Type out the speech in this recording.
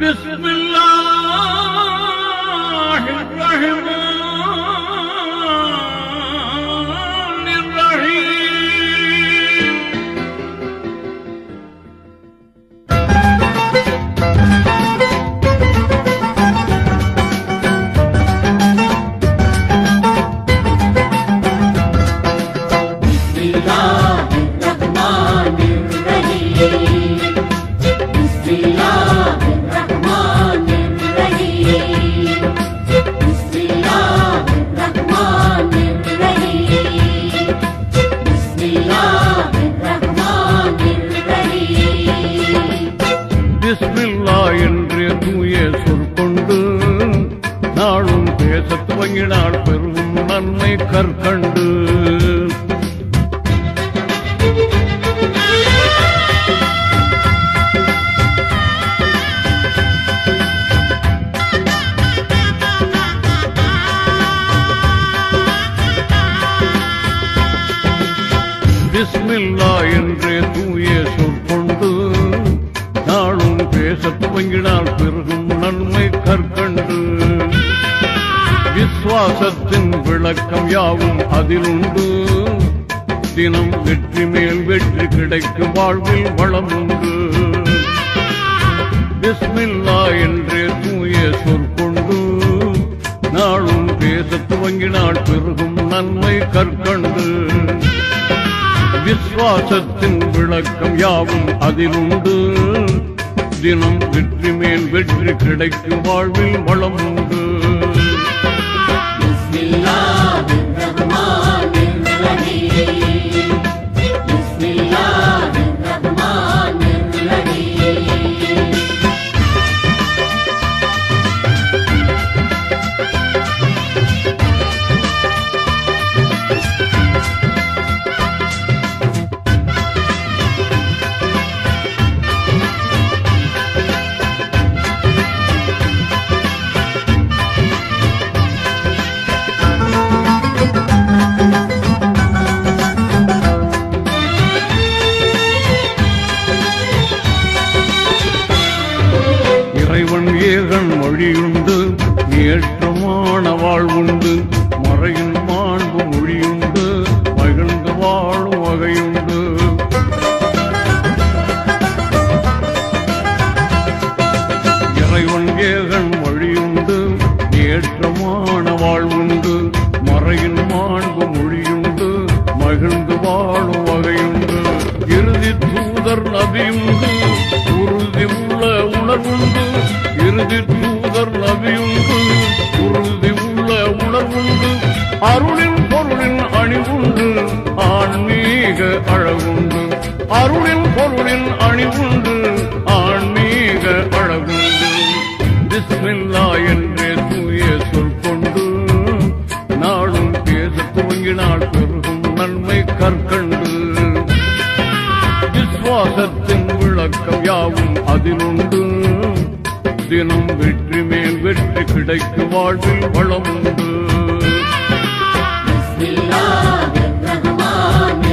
بسم الله. பேசத் பெரும் நன்மை கற்கண்டு. பிஸ்மில்லா என்றே தூய சொற்கொண்டு நாளும் பேசத் துவங்கினால் பெருகும் நன்மை கற்கண்டு. விசுவாசத்தின் விளக்கம் யாவும் அதிலுண்டு. தினம் வெற்றி மேல் வெற்றி கிடைக்கும் வாழ்வில் வளம் உண்டு பிஸ்மில்லா என்றே தூய சொற்கொண்டு நாளும் பேச துவங்கினால் பெருகும் நன்மை கற்கண்டு. விசுவாசத்தின் விளக்கம் யாவும் அதிலுண்டு. தினம் வெற்றி மேல் வெற்றி கிடைக்கும் வாழ்வில் வளம் உண்டு ஏகன் மொழியுண்டு ஏற்றமான வாழ்வுண்டு மறையின் மாண்பு மொழியுண்டு மகிழ்ந்து வாழும் வகையுண்டு. இறைவன் ஏகன் மொழியுண்டு ஏற்றமான வாழ்வுண்டு மறையின் மாண்பு மொழியுண்டு மகிழ்ந்து வாழும் அருளின் பொருளின் அணிவுண்டு ஆன்மீக அழகுண்டு. அருளின் பொருளின் அணிவுண்டு ஆன்மீக அழகுண்டு. பிஸ்மில்லா என்றே தூய சொல் கொண்டு நாளும் பேச துவங்கினால் பெருகும் நன்மை கற்கண்டு. விஸ்வாசத்தின் விளக்கம் யாவும் அதிலுண்டு. தினம் வெற்றி மேல் வெற்றி கிடைக்கும் வாழ்வில் வளமுண்டு. Bilal Rahman.